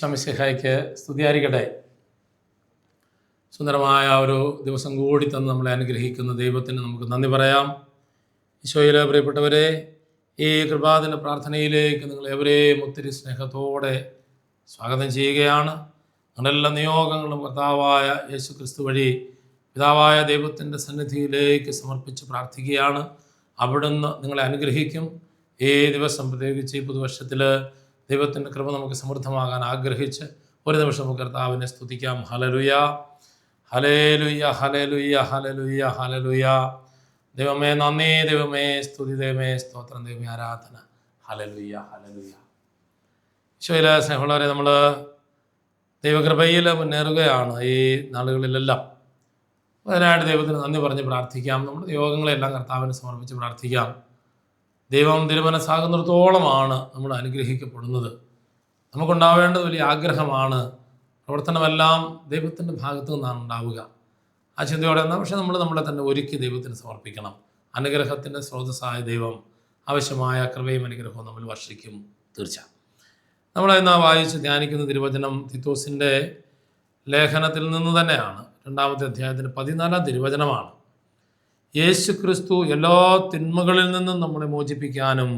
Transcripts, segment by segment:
ഈശോമിശിഹായ്ക്ക് സ്തുതിയായിരിക്കട്ടെ. സുന്ദരമായ ഒരു ദിവസം കൂടി തന്ന് നമ്മളെ അനുഗ്രഹിക്കുന്ന ദൈവത്തിന് നമുക്ക് നന്ദി പറയാം. ഈശോയിലെ പ്രിയപ്പെട്ടവരെ ഈ കൃപാദിന പ്രാർത്ഥനയിലേക്ക് നിങ്ങൾ എവരെയും ഒത്തിരി സ്നേഹത്തോടെ സ്വാഗതം ചെയ്യുകയാണ്. നിങ്ങളെല്ലാ നിയോഗങ്ങളും കർത്താവായ യേശു ക്രിസ്തു വഴി പിതാവായ ദൈവത്തിന്റെ സന്നിധിയിലേക്ക് സമർപ്പിച്ച് പ്രാർത്ഥിക്കുകയാണ്. അവിടുന്ന് നിങ്ങളെ അനുഗ്രഹിക്കും. ഈ ദിവസം പ്രത്യേകിച്ച് ഈ പുതുവർഷത്തിൽ ദൈവത്തിന്റെ കൃപ നമുക്ക് സമൃദ്ധമാകാൻ ആഗ്രഹിച്ച് ഒരു നിമിഷം നമുക്ക് കർത്താവിനെ സ്തുതിക്കാം. ഹലലുയ ഹലേലുയ്യ ഹലേലുയ്യ ഹലലുയ ഹലലുയ ദൈവമേ നന്ദി. ദൈവമേ സ്തുതി. ദൈവമേ സ്തോത്രം. ദൈവമേ ആരാധന. ഹലലുയ്യ ഹലലുയ്യ ശൈല സ്നേഹമുള്ളവരെ നമ്മൾ ദൈവകൃപയിൽ മുന്നേറുകയാണ് ഈ നാളുകളിലെല്ലാം. അതിനായിട്ട് ദൈവത്തിന് നന്ദി പറഞ്ഞ് പ്രാർത്ഥിക്കാം. നമ്മുടെ യോഗങ്ങളെല്ലാം കർത്താവിന് സമർപ്പിച്ച് പ്രാർത്ഥിക്കാം. ദൈവം തിരുമനസ്സാകുന്നിടത്തോളമാണ് നമ്മൾ അനുഗ്രഹിക്കപ്പെടുന്നത്. നമുക്കുണ്ടാവേണ്ടത് വലിയ ആഗ്രഹമാണ്. പ്രവർത്തനമെല്ലാം ദൈവത്തിന്റെ ഭാഗത്തു നിന്നാണ് ഉണ്ടാവുക. ആ ചിന്തയോടെ എന്നാൽ പക്ഷേ നമ്മൾ നമ്മളെ തന്നെ ഒരുക്കി ദൈവത്തിന് സമർപ്പിക്കണം. അനുഗ്രഹത്തിന്റെ സ്രോതസ്സായ ദൈവം ആവശ്യമായ കൃപയും അനുഗ്രഹവും നമ്മൾ വർഷിക്കും തീർച്ച നമ്മൾ ഇന്ന് വായിച്ച് ധ്യാനിക്കുന്ന തിരുവചനം തിത്തോസിന്റെ ലേഖനത്തിൽ നിന്ന് തന്നെയാണ്. രണ്ടാമത്തെ അധ്യായത്തിന്റെ പതിനാലാം തിരുവചനമാണ്. യേശു ക്രിസ്തു എല്ലാ തിന്മകളിൽ നിന്നും നമ്മളെ മോചിപ്പിക്കാനും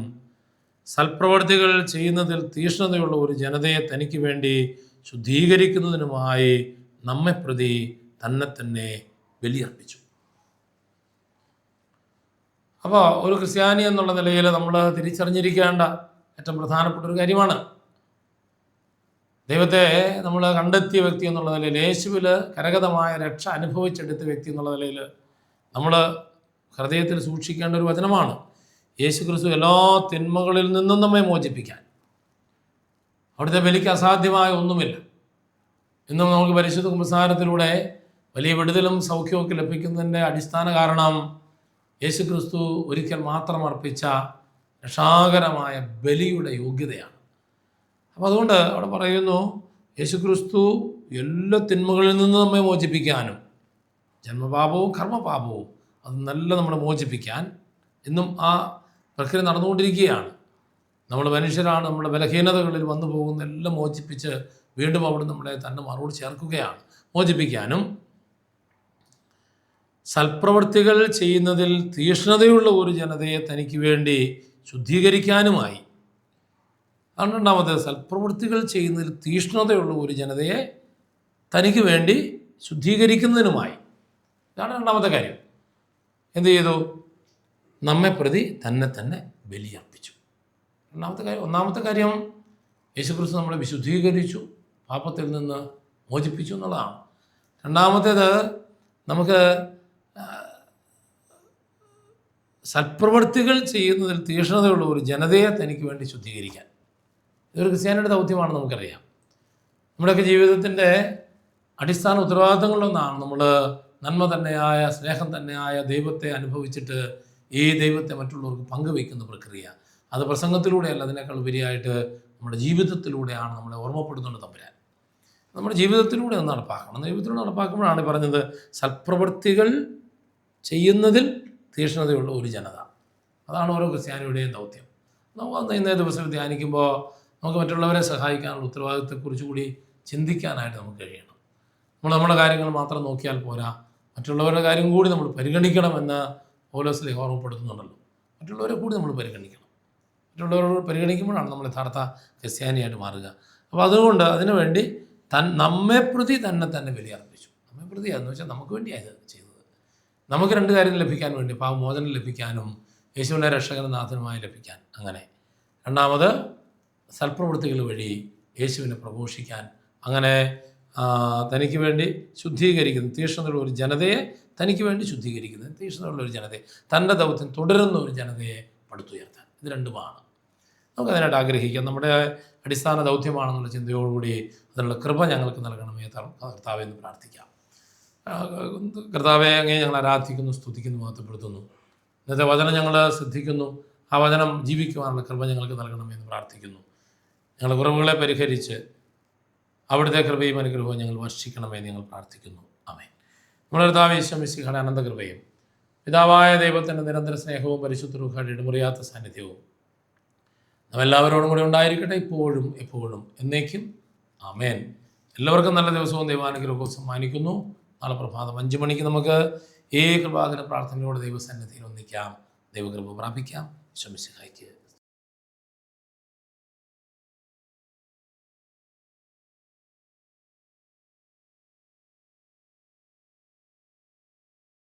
സൽപ്രവർത്തികൾ ചെയ്യുന്നതിൽ തീഷ്ണതയുള്ള ഒരു ജനതയെ തനിക്ക് വേണ്ടി ശുദ്ധീകരിക്കുന്നതിനുമായി നമ്മെ പ്രതി തന്നെ തന്നെ ബലിയർപ്പിച്ചു. അപ്പോൾ ഒരു ക്രിസ്ത്യാനി എന്നുള്ള നിലയിൽ നമ്മൾ തിരിച്ചറിഞ്ഞിരിക്കേണ്ട ഏറ്റവും പ്രധാനപ്പെട്ട ഒരു കാര്യമാണ്. ദൈവത്തെ നമ്മൾ കണ്ടെത്തിയ വ്യക്തി എന്നുള്ള നിലയിൽ യേശുവിൽ കരഗതമായ രക്ഷ അനുഭവിച്ചെടുത്ത വ്യക്തി എന്നുള്ള നിലയിൽ നമ്മൾ ഹൃദയത്തിൽ സൂക്ഷിക്കേണ്ട ഒരു വചനമാണ്. യേശു ക്രിസ്തു എല്ലാ തിന്മകളിൽ നിന്നും നമ്മെ മോചിപ്പിക്കാൻ. അവിടുത്തെ ബലിക്ക് അസാധ്യമായ ഒന്നുമില്ല. ഇന്നും നമുക്ക് പരിശുദ്ധ കുമ്പസാരത്തിലൂടെ വലിയ വിടുതലും സൗഖ്യമൊക്കെ ലഭിക്കുന്നതിന്റെ അടിസ്ഥാന കാരണം യേശു ക്രിസ്തു ഒരിക്കൽ മാത്രം അർപ്പിച്ച രക്ഷാകരമായ ബലിയുടെ യോഗ്യതയാണ്. അപ്പോൾ അതുകൊണ്ട് അവിടെ പറയുന്നു യേശു ക്രിസ്തു എല്ലാ തിന്മകളിൽ നിന്നും നമ്മെ മോചിപ്പിക്കാനും ജന്മപാപവും കർമ്മപാപവും അത് നല്ല നമ്മളെ മോചിപ്പിക്കാൻ ഇന്നും ആ പ്രക്രിയ നടന്നുകൊണ്ടിരിക്കുകയാണ്. നമ്മൾ മനുഷ്യരാണ് നമ്മുടെ ബലഹീനതകളിൽ വന്നു പോകുന്ന എല്ലാം മോചിപ്പിച്ച് വീണ്ടും അവിടെ നമ്മളെ തന്നെ മറുപടി ചേർക്കുകയാണ്. മോചിപ്പിക്കാനും സൽപ്രവൃത്തികൾ ചെയ്യുന്നതിൽ തീഷ്ണതയുള്ള ഒരു ജനതയെ തനിക്ക് വേണ്ടി ശുദ്ധീകരിക്കാനുമായി. അതാണ് സൽപ്രവൃത്തികൾ ചെയ്യുന്നതിൽ തീഷ്ണതയുള്ള ഒരു ജനതയെ തനിക്ക് വേണ്ടി ശുദ്ധീകരിക്കുന്നതിനുമായി. ഇതാണ് രണ്ടാമത്തെ കാര്യം. എന്ത് ചെയ്തു? നമ്മെ പ്രതി തന്നെ തന്നെ ബലിയർപ്പിച്ചു. രണ്ടാമത്തെ കാര്യം ഒന്നാമത്തെ കാര്യം യേശുക്രിസ്തു നമ്മളെ വിശുദ്ധീകരിച്ചു പാപത്തിൽ നിന്ന് മോചിപ്പിച്ചു എന്നുള്ളതാണ്. രണ്ടാമത്തേത് നമുക്ക് സൽപ്രവൃത്തികൾ ചെയ്യുന്നതിൽ തീക്ഷ്ണതയുള്ള ഒരു ജനതയെ തനിക്ക് വേണ്ടി ശുദ്ധീകരിക്കാൻ. ഇതൊരു ക്രിസ്ത്യാനിയുടെ ദൗത്യമാണെന്ന് നമുക്കറിയാം. നമ്മുടെയൊക്കെ ജീവിതത്തിന്റെ അടിസ്ഥാന ഉത്തരവാദിത്തങ്ങളിലൊന്നാണ് നമ്മൾ നന്മ തന്നെയായ സ്നേഹം തന്നെയായ ദൈവത്തെ അനുഭവിച്ചിട്ട് ഈ ദൈവത്തെ മറ്റുള്ളവർക്ക് പങ്കുവയ്ക്കുന്ന പ്രക്രിയ. അത് പ്രസംഗത്തിലൂടെയല്ല അതിനേക്കാൾ ഉപരിയായിട്ട് നമ്മുടെ ജീവിതത്തിലൂടെയാണ് നമ്മളെ ഓർമ്മപ്പെടുന്നുണ്ട് തമ്പുരാൻ. നമ്മുടെ ജീവിതത്തിലൂടെ ഒന്ന് നടപ്പാക്കണം. ജീവിതത്തിലൂടെ നടപ്പാക്കുമ്പോഴാണ് പറഞ്ഞത് സൽപ്രവൃത്തികൾ ചെയ്യുന്നതിൽ തീക്ഷ്ണതയുള്ള ഒരു ജനത. അതാണ് ഓരോ ക്രിസ്ത്യാനിയുടെയും ദൗത്യം. നമുക്ക് ഇന്നേ ദിവസം ധ്യാനിക്കുമ്പോൾ നമുക്ക് മറ്റുള്ളവരെ സഹായിക്കാനുള്ള ഉത്തരവാദിത്തത്തെക്കുറിച്ച് കൂടി ചിന്തിക്കാനായിട്ട് നമുക്ക് കഴിയണം. നമ്മൾ നമ്മുടെ കാര്യങ്ങൾ മാത്രം നോക്കിയാൽ പോരാ. മറ്റുള്ളവരുടെ കാര്യം കൂടി നമ്മൾ പരിഗണിക്കണമെന്ന് പോലീസിലെ ഓർമ്മപ്പെടുത്തുന്നുണ്ടല്ലോ. മറ്റുള്ളവരെ കൂടി നമ്മൾ പരിഗണിക്കണം. മറ്റുള്ളവരോട് പരിഗണിക്കുമ്പോഴാണ് നമ്മൾ യഥാർത്ഥ ക്രിസ്ത്യാനിയായിട്ട് മാറുക. അപ്പോൾ അതുകൊണ്ട് അതിനുവേണ്ടി തൻ നമ്മെ പ്രതി തന്നെ തന്നെ ബലിയർപ്പിച്ചു. നമ്മെ പ്രതി എന്ന് വെച്ചാൽ നമുക്ക് വേണ്ടിയാണ് ചെയ്തത്. നമുക്ക് രണ്ട് കാര്യം ലഭിക്കാൻ വേണ്ടി പാവമോചനം ലഭിക്കാനും യേശുവിന്റെ രക്ഷകനാഥനുമായി ലഭിക്കാൻ. അങ്ങനെ. രണ്ടാമത് സൽപ്രവൃത്തികൾ വഴി യേശുവിനെ പ്രഘോഷിക്കാൻ. അങ്ങനെ തനിക്ക് വേണ്ടി ശുദ്ധീകരിക്കുന്ന തീക്ഷ്ണതയുള്ള ഒരു ജനതയെ തനിക്ക് വേണ്ടി ശുദ്ധീകരിക്കുന്നത് തീക്ഷ്ണതയുള്ള ഒരു ജനതയെ തന്റെ ദൗത്യം തുടരുന്ന ഒരു ജനതയെ പടുത്തുയർത്താൻ. ഇത് രണ്ടുമാണ്. നമുക്കതിനായിട്ട് ആഗ്രഹിക്കാം. നമ്മുടെ അടിസ്ഥാന ദൗത്യമാണെന്നുള്ള ചിന്തയോടുകൂടി അതിനുള്ള കൃപ ഞങ്ങൾക്ക് നൽകണമേ കർത്താവെ എന്ന് പ്രാർത്ഥിക്കാം. കർത്താവെ അങ്ങേ ഞങ്ങൾ ആരാധിക്കുന്നു സ്തുതിക്കുന്നു മഹത്വപ്പെടുത്തുന്നു. ഇന്നത്തെ വചനം ഞങ്ങൾ ശ്രദ്ധിക്കുന്നു. ആ വചനം ജീവിക്കുവാനുള്ള കൃപ ഞങ്ങൾക്ക് നൽകണമെന്ന് പ്രാർത്ഥിക്കുന്നു. ഞങ്ങളുടെ കുറവുകളെ പരിഹരിച്ച് അവിടുത്തെ കൃപയും അനുഗ്രഹവും ഞങ്ങൾ വർഷിക്കണമേ ഞങ്ങൾ പ്രാർത്ഥിക്കുന്നു. അമേ നമ്മുടെ കർത്താവ് ഈശ്വമിശിഖയുടെ അനന്തകൃപയും പിതാവായ ദൈവത്തിന്റെ നിരന്തര സ്നേഹവും പരിശുദ്ധ റുഹയുടെ ഇടമുറിയാത്ത സാന്നിധ്യവും നമ്മെല്ലാവരോടും കൂടി ഉണ്ടായിരിക്കട്ടെ ഇപ്പോഴും എപ്പോഴും എന്നേക്കും. അമേൻ എല്ലാവർക്കും നല്ല ദിവസവും ദൈവാനുഗ്രഹവും സമ്മാനിക്കുന്നു. നാളെ പ്രഭാതം അഞ്ച് മണിക്ക് നമുക്ക് ഈ കൃപാകര പ്രാർത്ഥനയോട് ദൈവസന്നിധിയിൽ ഒന്നിക്കാം. ദൈവകൃപ പ്രാപിക്കാം. ശ്രമിച്ചു